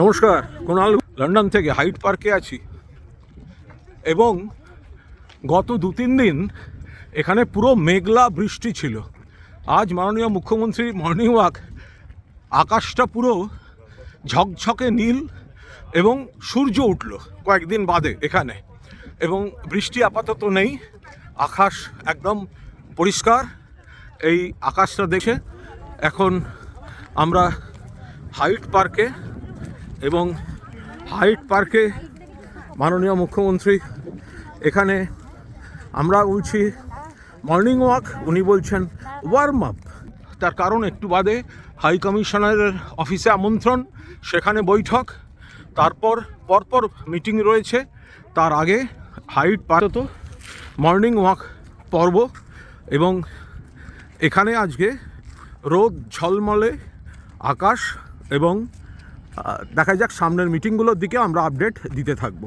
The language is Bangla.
নমস্কার, কুণাল লন্ডন থেকে হাইট পার্কে আছি। এবং গত দু তিন দিন এখানে পুরো মেঘলা বৃষ্টি ছিল। আজ মাননীয় মুখ্যমন্ত্রী মর্নিং ওয়াক, আকাশটা পুরো ঝকঝকে নীল এবং সূর্য উঠল কয়েকদিন বাদে এখানে। এবং বৃষ্টি আপাতত নেই, আকাশ একদম পরিষ্কার। এই আকাশটা দেখে এখন আমরা হাইট পার্কে এবং হাইট পার্কে মাননীয় মুখ্যমন্ত্রী, এখানে আমরা বলছি মর্নিং ওয়াক, উনি বলছেন ওয়ার্ম আপ তার কারণ একটু বাদে হাই কমিশনারের অফিসে আমন্ত্রণ, সেখানে বৈঠক, তারপর পরপর মিটিং রয়েছে। তার আগে হাইট পার্ক মর্নিং ওয়াক পর্ব এবং এখানে আজকে রোদ ঝলমলে, আকাশ এবং দেখা যাক সামনের মিটিংগুলোর দিকে আমরা আপডেট দিতে থাকব।